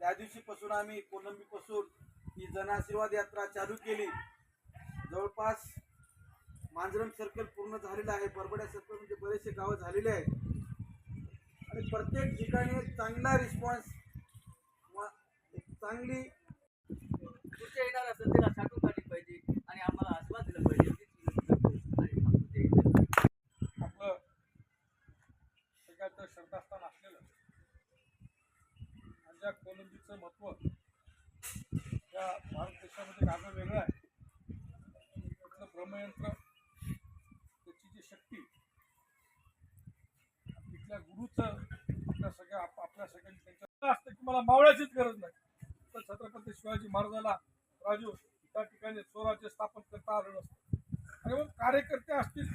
त्या दिवशीपासून आम्ही कोलंबीपासून ही जन आशीर्वाद यात्रा चालू केली. जवळपास मांजरम सर्कल पूर्ण झालेलं आहे. बरबड्या सर्कल म्हणजे बरेचसे गावं झालेले आहेत. आणि प्रत्येक ठिकाणी एक चांगला रिस्पॉन्स चांगली पुढच्या येणाऱ्या संधीला साठवून काढली पाहिजे आणि आम्हाला आशीर्वाद दिला पाहिजे. आपलं सगळ्यात श्रद्धास्थान असलेलं त्या कोलंबीचं महत्त्व त्या भारत देशामध्ये गाणं वेगळं आहे. त्यातलं ब्रह्मयंत्र त्याची जी शक्ती तिथल्या गुरुचं आपल्या सगळ्या आपल्या सगळ्यांनी त्यांच्या असतं की मला मावळ्याचीच गरज नाही. तर छत्रपती शिवाजी महाराजाला राजू त्या ठिकाणी स्वराज्य स्थापन करता आलं नसतं. आणि मग कार्यकर्ते असतील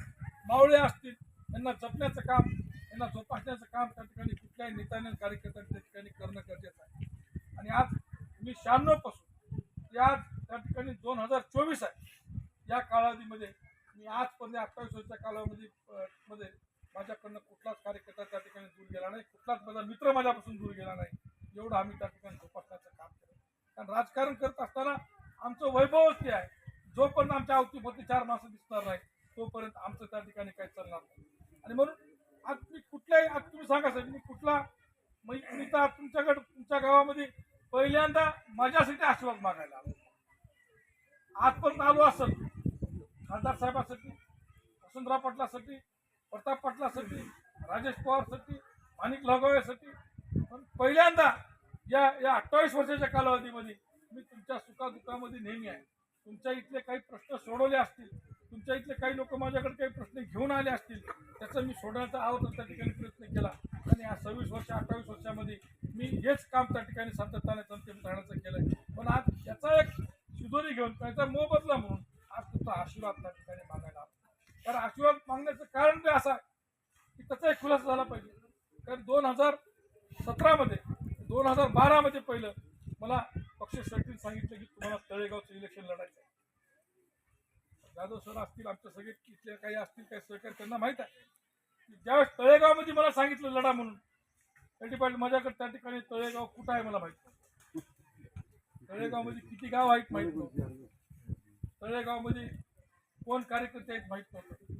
मावळे असतील यांना जपण्याचं काम यांना जोपासण्याचं काम त्या ठिकाणी कुठल्याही नेत्याने आणि कार्यकर्त्यांनी त्या ठिकाणी करणं गरजेचं आहे. आणि आज मी शहाण्णवपासून आज त्या ठिकाणी दोन हजार चोवीस आहे. या कालावधीमध्ये मी आजपर्यंत अठ्ठावीस वर्षाच्या कालावधी मध्ये माझ्याकडनं कुठलाच कार्यकर्ता त्या ठिकाणी दूर गेला नाही. कुठलाच माझा मित्र माझ्यापासून दूर गेला नाही. एवढं आम्ही त्या ठिकाणी जोपासण्याचं काम केलं. कारण राजकारण करत असताना आमचं वैभवच ते आहे. जोपर्यंत आमच्या अवतीभोवती चार माणसं दिसणार नाही तोपर्यंत आमचं त्या ठिकाणी काही चालणार नाही. आणि म्हणून आज मी कुठल्याही आज तुम्ही सांगा साहेब मी कुठला? मी मी तर तुमच्याकडे तुमच्या गावामध्ये पहिल्यांदा माझ्यासाठी आशीर्वाद मागायला आलो. आजपर्यंत आलो असेल खासदार साहेबासाठी वसंतराव पाटलासाठी प्रताप पाटलासाठी राजेश पवारसाठी माणिक लगाव्यासाठी पण पहिल्यांदा या या अठ्ठावीस वर्षाच्या कालावधीमध्ये मी तुमच्या सुखादुखामध्ये नेहमी आहे. तुमच्या इथले काही प्रश्न सोडवले असतील तुमच्या इथले काही लोक माझ्याकडे काही प्रश्न घेऊन आले असतील त्याचं मी सोडवण्याचा आवड त्या ठिकाणी केला. आणि या सव्वीस वर्ष अठ्ठावीस वर्षामध्ये मी हेच काम त्या ठिकाणी सातत्याने जनतेत राहण्याचं केलं पण आज याचा एक शिदोरी घेऊन त्याचा मोबदला म्हणून आज तुमचा आशीर्वाद त्या ठिकाणी मागायला कारण आशीर्वाद मागण्याचं कारण ते असं की त्याचा एक खुलासा झाला पाहिजे. कारण दोन हजार सतरामध्ये दोन हजार बारामध्ये पहिलं मला पक्ष सरकारने सांगितलं की तुम्हाला तळेगावचं इलेक्शन लढायचं आहे. जाधव सर असतील आमच्या सगळे इथले काही असतील काही सहकारी त्यांना माहीत आहे. ज्यावेळेस तळेगावमध्ये मला सांगितलं लढा म्हणून त्या पाटील माझ्याकडे त्या ठिकाणी तळेगाव कुठं आहे मला माहीत नाही. तळेगावमध्ये किती गाव आहेत माहीत नव्हतं तळेगावमध्ये कोण कार्यकर्ते आहेत माहीत नव्हतं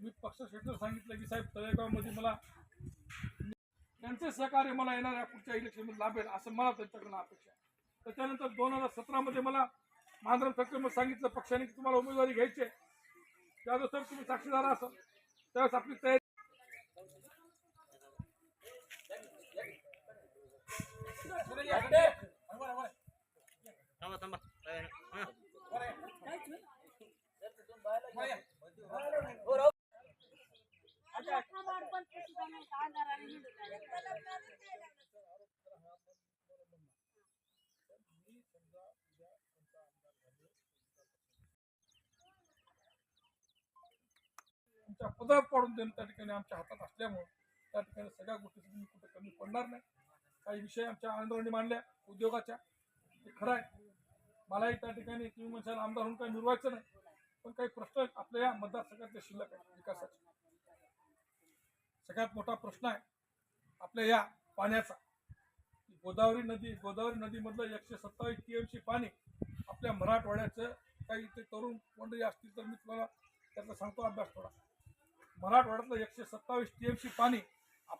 मी पक्ष सांगितलं की साहेब तळेगावमध्ये मला त्यांचे सहकार्य मला येणाऱ्या पुढच्या इलेक्शनमध्ये लाभेल असं मला त्यांच्याकडनं अपेक्षा आहे. त्याच्यानंतर दोन हजार सतरामध्ये मला मांद्रम सरकारमध्ये सांगितलं पक्षाने की तुम्हाला उमेदवारी घ्यायची आहे. त्यानुसार तुम्ही साक्षीदार असाल. त्यावेळेस आपली तयारी थांबा तुमच्या पाडून देणं त्या ठिकाणी आमच्या हातात असल्यामुळं त्या ठिकाणी सगळ्या गोष्टी कुठे कमी पडणार नाही. काही विषय आमच्या आंदोलनी मांडल्या उद्योगाच्या. ते खरं आहे. मलाही त्या ठिकाणी तुम्ही म्हणशाल आमदार म्हणून काही मिळवायचं नाही. पण काही प्रश्न आपल्या या मतदारसंघातले शिल्लक आहेत विकासाचे. सगळ्यात मोठा प्रश्न आहे आपल्या या पाण्याचा. गोदावरी नदी गोदावरी नदीमधलं एकशे सत्तावीस टी पाणी आपल्या मराठवाड्याचं काही इथे तरुण मंडळी असतील तर मी तुम्हाला त्याचा सांगतो अभ्यास थोडा. मराठवाड्यातलं एकशे सत्तावीस टी पाणी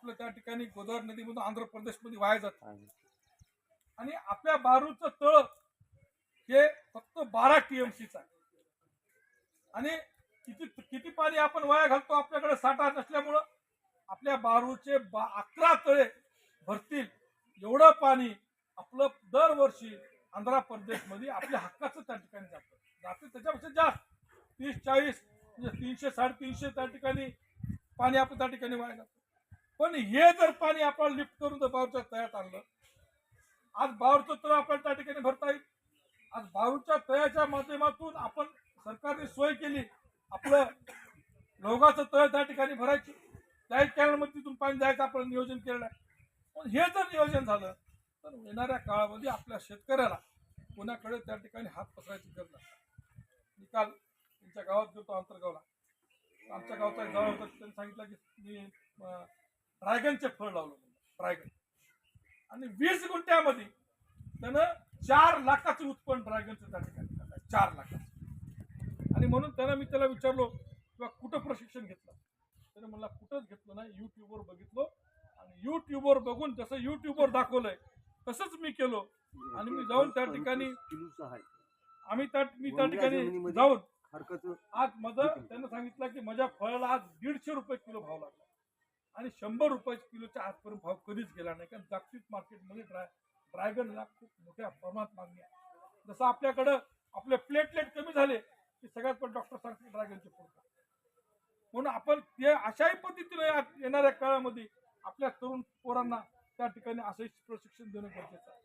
आपलं त्या ठिकाणी गोदावरी नदीमधून आंध्र प्रदेशमध्ये वाया जातं. आणि आपल्या बारूचं तळ हे फक्त बारा टीएमसीचं आहे. आणि किती किती पाणी आपण वाया घालतो आपल्याकडे साठा नसल्यामुळं आपल्या बारूचे बा अकरा तळे भरतील. एवढं पाणी आपलं दरवर्षी आंध्र प्रदेशमध्ये आपल्या हक्काचं त्या ठिकाणी जातं. जाते त्याच्यापेक्षा जास्त. तीस चाळीस म्हणजे तीनशे साडेतीनशे त्या ठिकाणी पाणी आपण त्या ठिकाणी वाया जातं पण हे जर पाणी आपण लिफ्ट करून जर बारूच्या तळ्यात आणलं आज बारूचं तळ आपण त्या ठिकाणी भरता येईल. आज बारूच्या तळ्याच्या माध्यमातून आपण सरकारने सोय केली आपलं लोगाचं तळ त्या ठिकाणी भरायची लाइट कॅनलमध्ये तिथून पाणी जायचं आपण नियोजन केलेलं आहे. पण हे जर नियोजन झालं तर येणाऱ्या काळामध्ये आपल्या शेतकऱ्याला कोणाकडे त्या ठिकाणी हात पसरायची गरज नाही. निकाल तुमच्या गावात गेलो आंतरगावला आमच्या गावचा एक जवळ होता त्यांनी सांगितलं की मी ड्रॅगनचे फळ लावलं ड्रॅगन आणि वीस गुंठ्यामध्ये चार लाखाचं उत्पन्न ड्रॅगनचं त्या ठिकाणी. चार लाखाचं. आणि म्हणून त्याला मी त्याला विचारलो किंवा कुठं प्रशिक्षण घेतलं? त्याने मला कुठंच घेतलं नाही युट्यूबवर बघितलो. आणि युट्यूबवर बघून जसं युट्यूबवर दाखवलंय तसंच मी केलो. आणि मी जाऊन त्या ठिकाणी आम्ही त्या मी त्या ठिकाणी जाऊन आज माझं त्यानं सांगितलं की माझ्या फळाला आज दीडशे रुपये किलो भाव लागला. आणि शंभर रुपये किलोच्या आजपर्यंत भाव कधीच गेला नाही. कारण जागतिक मार्केटमध्ये ड्राय ड्रॅगनला खूप मोठ्या प्रमाणात मागणी आहे. जसं आपल्याकडं आपले प्लेटलेट कमी झाले की सगळ्यात पण डॉक्टर सांगते ड्रॅगनचे फूड म्हणून आपण ते अशाही पद्धतीने येणाऱ्या काळामध्ये आपल्या तरुण पोरांना त्या ठिकाणी असंही प्रशिक्षण देणं गरजेचं आहे.